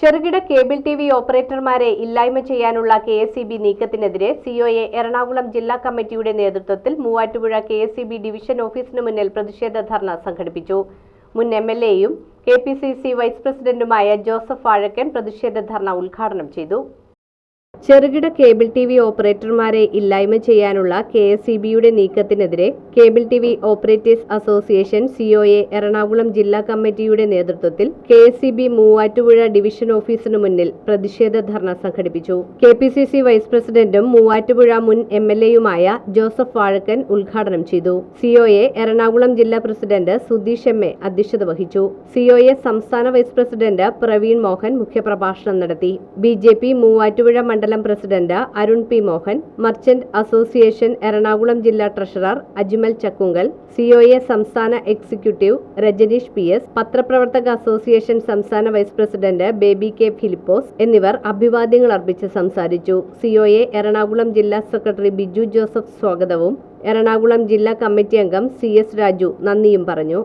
ചെറുകിട cable T V ഓപ്പറേറ്റർമാരെ ഇല്ലായ്മ ചെയ്യാനുള്ള കെ എസ് സി ബി നീക്കത്തിനെതിരെ സിഒഎ എറണാകുളം ജില്ലാ കമ്മിറ്റിയുടെ നേതൃത്വത്തിൽ Muvattupuzha K S C B division ഓഫീസിന് മുന്നിൽ പ്രതിഷേധ ധർണ സംഘടിപ്പിച്ചു. മുൻ എം എൽ എയും K P C C vice പ്രസിഡന്റുമായ ജോസഫ് വാഴക്കൻ പ്രതിഷേധ ധർണ ഉദ്ഘാടനം ചെയ്തു. ചെറുകിട കേബിൾ ടി വി ഓപ്പറേറ്റർമാരെ ഇല്ലായ്മ ചെയ്യാനുള്ള കെ എസ് സി ബിയുടെ നീക്കത്തിനെതിരെ cable T V operators association COA Ernakulam ജില്ലാ കമ്മിറ്റിയുടെ നേതൃത്വത്തിൽ K S C B Muvattupuzha division ഓഫീസിനു മുന്നിൽ പ്രതിഷേധ ധർണ സംഘടിപ്പിച്ചു. K P C C vice പ്രസിഡന്റും മൂവാറ്റുപുഴ മുൻ എം എൽ എയുമായ ജോസഫ് വാഴക്കൻ ഉദ്ഘാടനം ചെയ്തു. സിഒഎ എറണാകുളം ജില്ലാ പ്രസിഡന്റ് സുധീഷ് എം എ അധ്യക്ഷത വഹിച്ചു. സിഒഎ സംസ്ഥാന വൈസ് പ്രസിഡന്റ് പ്രവീൺ മോഹൻ മുഖ്യപ്രഭാഷണം നടത്തി. ബി ജെ പി മൂവാറ്റുപുഴ മണ്ഡലം president Arun P Mohan merchant association Ernakulam ജില്ലാ ട്രഷറർ അജ്മൽ ചക്കുങ്കൽ സിഒഎ സംസ്ഥാന എക്സിക്യൂട്ടീവ് രജനീഷ് പി എസ് പത്രപ്രവർത്തക അസോസിയേഷൻ സംസ്ഥാന vice president Baby K Philipose എന്നിവർ അഭിവാദ്യങ്ങൾ അർപ്പിച്ച് സംസാരിച്ചു. സിഒഎ എറണാകുളം ജില്ലാ സെക്രട്ടറി ബിജു ജോസഫ് സ്വാഗതവും എറണാകുളം ജില്ലാ കമ്മിറ്റി അംഗം സി എസ് രാജു നന്ദിയും പറഞ്ഞു.